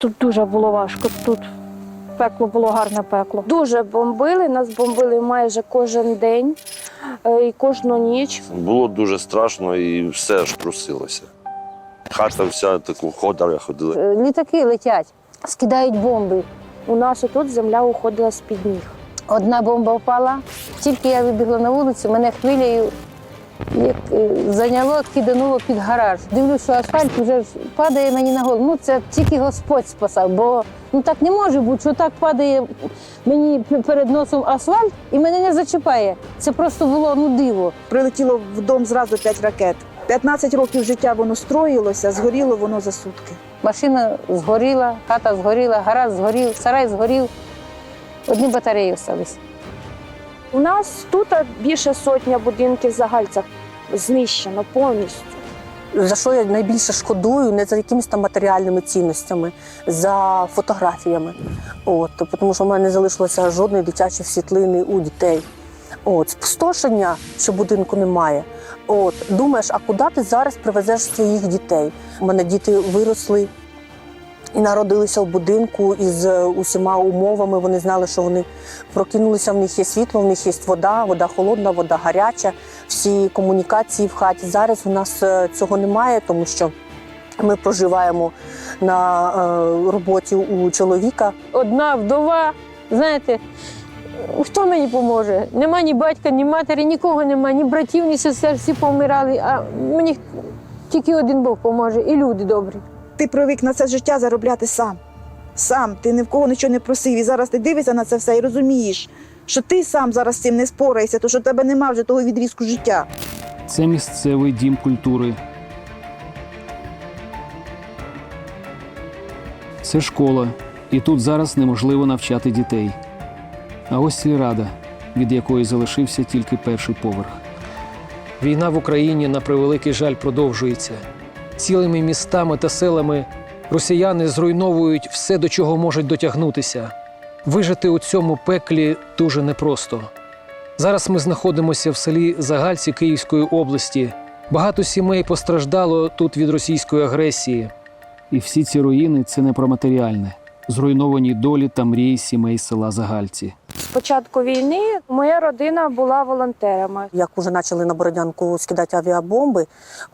Тут дуже було важко. Тут пекло було гарне пекло. Дуже бомбили, нас бомбили майже кожен день е, і кожну ніч. Було дуже страшно і все аж трусилося. Хата вся таку ходила, ходила. Е, Літаки летять, скидають бомби. У нас отут земля уходила з-під ніг. Одна бомба впала. Тільки я вибігла на вулицю, мене хвилею як е, зайняло, кидануло під гараж. Дивлюсь, що асфальт вже падає мені на голову. Ну це тільки Господь спасав, бо ну так не може бути, що так падає мені перед носом асфальт і мене не зачіпає. Це просто було ну диво. Прилетіло в дом зразу п'ять ракет. 15 років життя воно строїлося, згоріло воно за сутки. Машина згоріла, хата згоріла, гараж згорів, сарай згорів. Одні батареї залишились. У нас тут більше сотня будинків загальця знищено повністю. За що я найбільше шкодую, не за якимись там матеріальними цінностями, за фотографіями. От, тому що в мене не залишилося жодної дитячої світлини у дітей. От, спустошення, що будинку немає. От, думаєш, а куди ти зараз привезеш своїх дітей? У мене діти виросли і народилися в будинку із е, усіма умовами. Вони знали, що вони прокинулися, в них є світло, в них є вода, вода холодна, вода гаряча, всі комунікації в хаті. Зараз у нас е, цього немає, тому що ми проживаємо на е, роботі у чоловіка. одна вдова. Знаєте, хто мені поможе? Нема ні батька, ні матері, нікого нема, ні братів, ні сестер, всі помирали. А мені тільки один Бог поможе, і люди добрі. Ти привик на це життя заробляти сам. Сам. Ти ні в кого нічого не просив. І зараз ти дивишся на це все і розумієш, що ти сам зараз з цим не спораєшся, тому що в тебе немає вже того відрізку життя. Це місцевий дім культури. Це школа, і тут зараз неможливо навчати дітей. А ось сільрада, від якої залишився тільки перший поверх. Війна в Україні на превеликий жаль продовжується. Цілими містами та селами росіяни зруйновують все, до чого можуть дотягнутися. Вижити у цьому пеклі дуже непросто. Зараз ми знаходимося в селі Загальці Київської області. Багато сімей постраждало тут від російської агресії. І всі ці руїни це не про матеріальне, зруйновані долі та мрії сімей села Загальці. Початку війни моя родина була волонтерами. Як вже почали на Бородянку скидати авіабомби,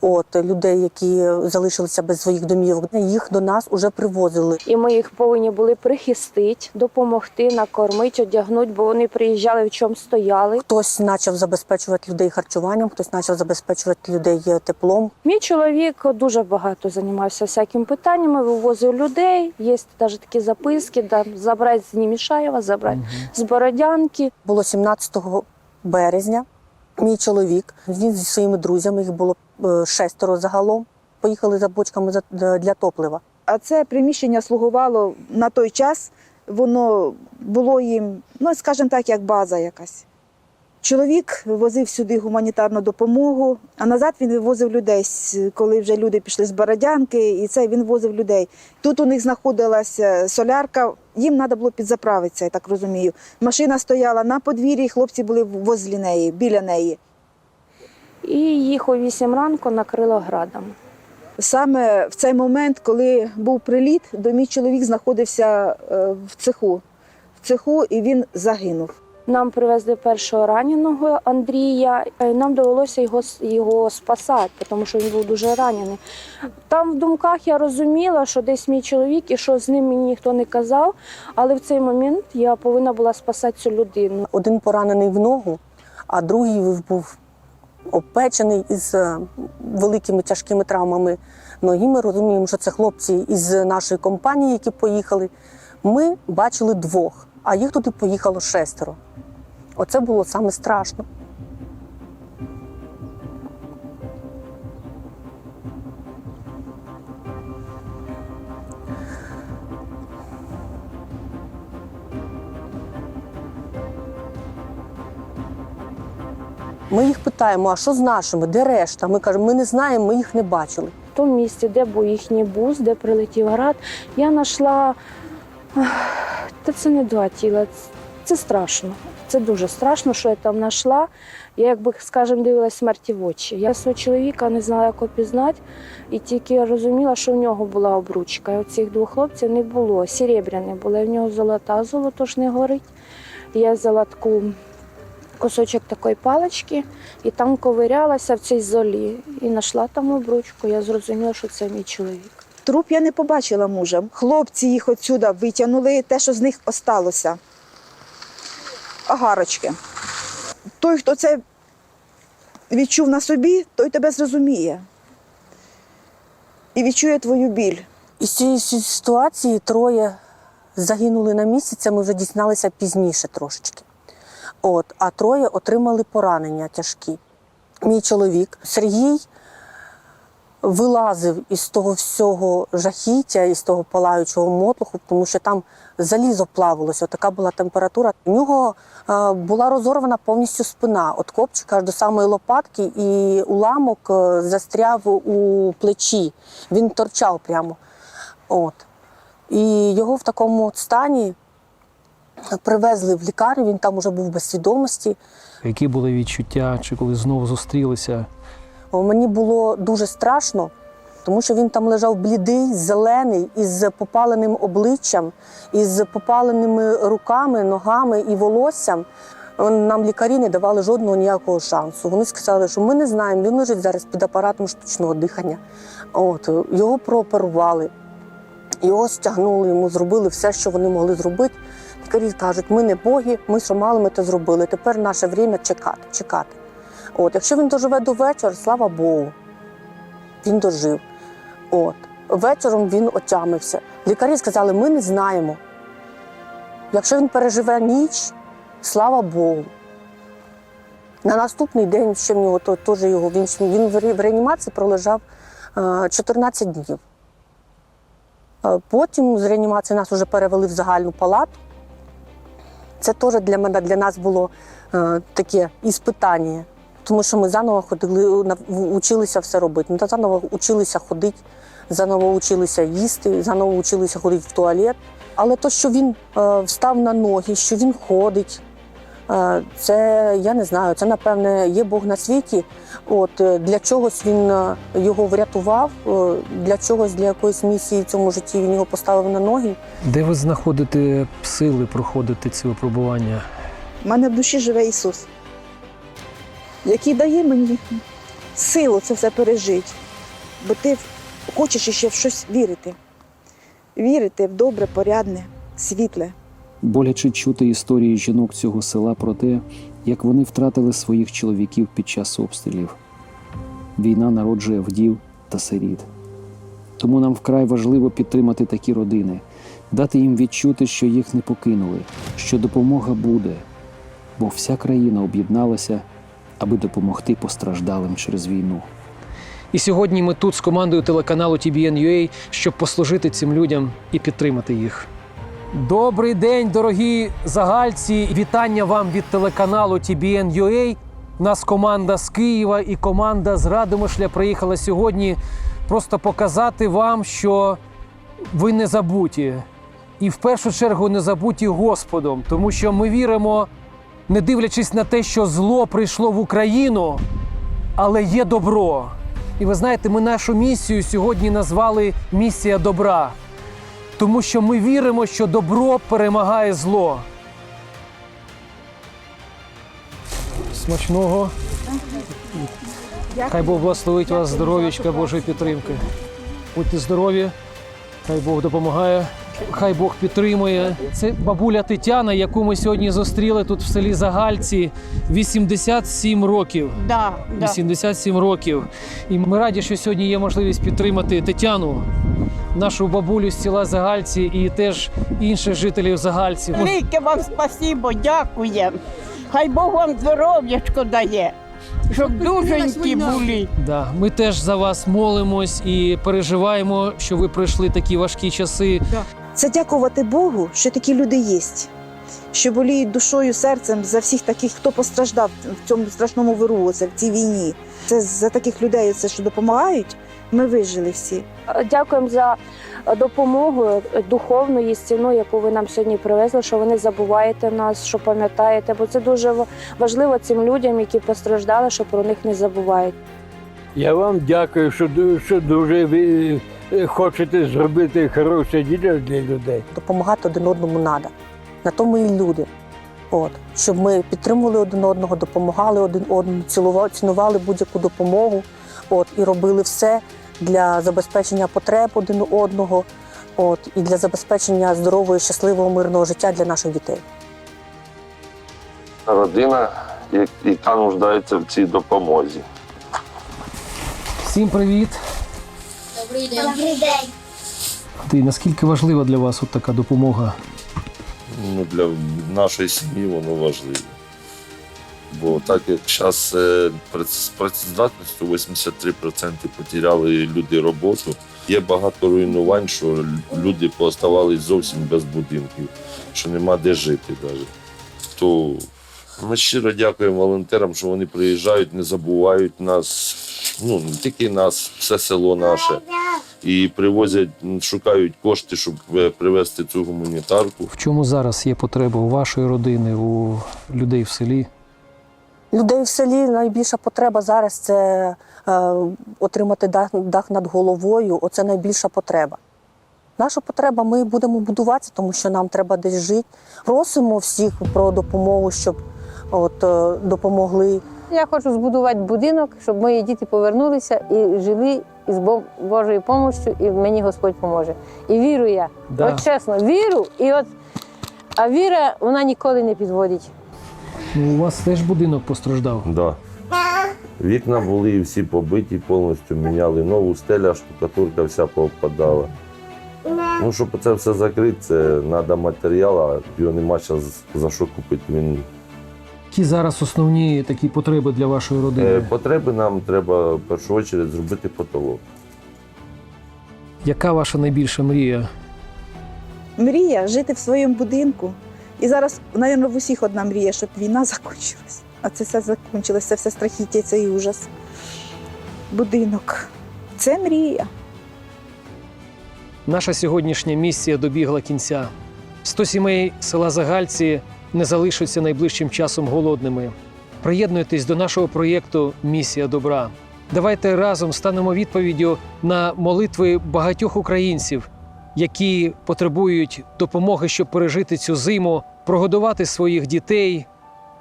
от людей, які залишилися без своїх домівок, їх до нас вже привозили. І ми їх повинні були прихистити, допомогти, накормити, одягнути, бо вони приїжджали в чому стояли. Хтось почав забезпечувати людей харчуванням, хтось почав забезпечувати людей теплом. Мій чоловік дуже багато займався всякими питаннями, вивозив людей. Є навіть такі записки, да, забрати з Німішаєва, забрати з Бородянки. Було 17 березня. Мій чоловік він зі своїми друзями, їх було е, шестеро загалом. Поїхали за бочками за- для топлива. А це приміщення слугувало на той час, воно було їм, ну скажімо так, як база якась. Чоловік возив сюди гуманітарну допомогу, а назад він вивозив людей, коли вже люди пішли з Бородянки, і це він возив людей. Тут у них знаходилася солярка, їм треба було підзаправитися, я так розумію. Машина стояла на подвір'ї, хлопці були возле неї, біля неї. І їх о 8 ранку накрило градом. Саме в цей момент, коли був приліт, до мій чоловік знаходився е, в цеху. В цеху і він загинув. Нам привезли першого раненого Андрія. і Нам довелося його, його спасати, тому що він був дуже ранений. Там в думках я розуміла, що десь мій чоловік і що з ним мені ніхто не казав, але в цей момент я повинна була спасати цю людину. Один поранений в ногу, а другий був обпечений із е, великими тяжкими травмами ноги. Ми розуміємо, що це хлопці із нашої компанії, які поїхали. Ми бачили двох, а їх туди поїхало шестеро. Оце було саме страшно. Ми їх питаємо, а що з нашими? Де решта? Ми кажемо, ми не знаємо, ми їх не бачили. В тому місці, де був їхній бус, де прилетів град, я знайшла. Та це не два тіла. Це страшно. Це дуже страшно, що я там знайшла. Я, якби, скажімо, дивилась смерті в очі. Я свого чоловіка не знала, як опізнати, і тільки розуміла, що в нього була обручка. І оцих двох хлопців не було. Серебряне було, в нього золота, золото ж не горить. Я взяла таку кусочок такої палички і там ковирялася в цій золі. І знайшла там обручку. Я зрозуміла, що це мій чоловік. Труп я не побачила мужа. Хлопці їх отсюди витягнули, те, що з них осталося. Агарочки. Той, хто це відчув на собі, той тебе зрозуміє. І відчує твою біль. Із цієї ситуації троє загинули на місці, ми вже дізналися пізніше трошечки. От, а троє отримали поранення тяжкі. Мій чоловік Сергій вилазив із того всього жахіття, із того палаючого мотлуху, тому що там залізо плавилося, така була температура. У нього е, була розорвана повністю спина від копчика аж до самої лопатки, і уламок е, застряв у плечі. Він торчав прямо. От. І його в такому стані привезли в лікарню, він там уже був без свідомості. Які були відчуття, чи коли знову зустрілися? Мені було дуже страшно, тому що він там лежав блідий, зелений, із попаленим обличчям, із попаленими руками, ногами і волоссям. Нам лікарі не давали жодного ніякого шансу. Вони сказали, що ми не знаємо, він лежить зараз під апаратом штучного дихання. От, його прооперували, його стягнули, йому зробили все, що вони могли зробити. Лікарі кажуть, ми не боги, ми що мали, ми те зробили. Тепер наше время чекати, чекати. От, якщо він доживе до вечора, слава Богу, він дожив. От. Вечором він отямився. Лікарі сказали, ми не знаємо. Якщо він переживе ніч, слава Богу. На наступний день ще в нього теж його, він, він в реанімації пролежав е, 14 днів. Е, Потім з реанімації нас вже перевели в загальну палату. Це теж для мене для нас було е, таке іспитання, тому що ми заново ходили, училися все робити. Ми заново училися ходити, заново училися їсти, заново училися ходити в туалет. Але то, що він е, встав на ноги, що він ходить, е, це я не знаю. Це напевне є Бог на світі. От е, для чогось він його врятував, для чогось, для якоїсь місії в цьому житті він його поставив на ноги. Де ви знаходите сили проходити ці випробування? У мене в душі живе Ісус, який дає мені силу це все пережити. Бо ти хочеш ще в щось вірити. Вірити в добре, порядне, світле. Боляче чути історії жінок цього села про те, як вони втратили своїх чоловіків під час обстрілів. Війна народжує вдів та сиріт. Тому нам вкрай важливо підтримати такі родини, дати їм відчути, що їх не покинули, що допомога буде, бо вся країна об'єдналася, аби допомогти постраждалим через війну. І сьогодні ми тут з командою телеканалу TBN.UA, щоб послужити цим людям і підтримати їх. Добрий день, дорогі загальці! Вітання вам від телеканалу TBN.UA. Нас команда з Києва і команда з Радомишля приїхала сьогодні просто показати вам, що ви не забуті. І в першу чергу не забуті Господом, тому що ми віримо, не дивлячись на те, що зло прийшло в Україну, але є добро. І ви знаєте, ми нашу місію сьогодні назвали місія добра, тому що ми віримо, що добро перемагає зло. Смачного. Хай Бог благословить вас здоров'ячка, Божої підтримки. Будьте здорові, хай Бог допомагає, хай Бог підтримує. Це бабуля Тетяна, яку ми сьогодні зустріли тут в селі Загальці, 87 років. Да, да. 87 років. І ми раді, що сьогодні є можливість підтримати Тетяну, нашу бабулю з села Загальці і теж інших жителів Загальців. Велике вам спасибо, дякуємо. Хай Бог вам здоров'ячко дає, щоб дуженькі були. Да, ми теж за вас молимось і переживаємо, що ви пройшли такі важкі часи. Це дякувати Богу, що такі люди є, що боліють душою, серцем за всіх таких, хто постраждав в цьому страшному виру, це в цій війні. Це за таких людей, це що допомагають Ми вижили всі. Дякуємо за допомогу духовну, істинну, яку ви нам сьогодні привезли, що ви не забуваєте нас, що пам'ятаєте, бо це дуже важливо цим людям, які постраждали, що про них не забувають. Я вам дякую, що, ду- що дуже ви хочете зробити хороше діло для людей. Допомагати один одному треба. На тому і люди. От, щоб ми підтримували один одного, допомагали один одному, цілували, цінували будь-яку допомогу от, і робили все для забезпечення потреб один одного, от, і для забезпечення здорового, і щасливого, мирного життя для наших дітей. Родина, яка нуждається в цій допомозі. Всім привіт! Добрий день. Ти наскільки важлива для вас от така допомога? Ну, для нашої сім'ї воно важливо. Бо так як зараз з працездатністю 83% потеряли люди роботу, є багато руйнувань, що люди пооставались зовсім без будинків, що нема де жити навіть. То ми щиро дякуємо волонтерам, що вони приїжджають, не забувають нас, ну не тільки нас, все село наше. І привозять, шукають кошти, щоб е, привезти цю гуманітарку. В чому зараз є потреба у вашої родини, у людей в селі? Людей в селі найбільша потреба зараз це е, отримати дах, дах над головою. Оце найбільша потреба. Наша потреба, ми будемо будуватися, тому що нам треба десь жити. Просимо всіх про допомогу, щоб от, е, допомогли. Я хочу збудувати будинок, щоб мої діти повернулися і жили із Бо- Божою допомогою, і мені Господь поможе. І вірю я. Да. От чесно, вірю, і от, а віра вона ніколи не підводить. Ну, у вас теж будинок постраждав. Да. Вікна були всі побиті, повністю міняли нову стеля, штукатурка вся повпадала. Ну, щоб це все закрити, це треба матеріал, а його нема зараз за що купити. Він... Які зараз основні такі потреби для вашої Е, родини? потреби нам треба в першу чергу зробити потолок. Яка ваша найбільша мрія? Мрія жити в своєму будинку. І зараз, мабуть, в усіх одна мрія, щоб війна закінчилась. А це все закінчилось, це все страхіття, цей ужас. Будинок. Це мрія. Наша сьогоднішня місія добігла кінця. 100 сімей села Загальці не залишаться найближчим часом голодними. Приєднуйтесь до нашого проєкту Місія добра. Давайте разом станемо відповіддю на молитви багатьох українців, які потребують допомоги, щоб пережити цю зиму, прогодувати своїх дітей,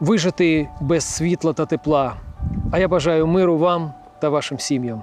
вижити без світла та тепла. А я бажаю миру вам та вашим сім'ям.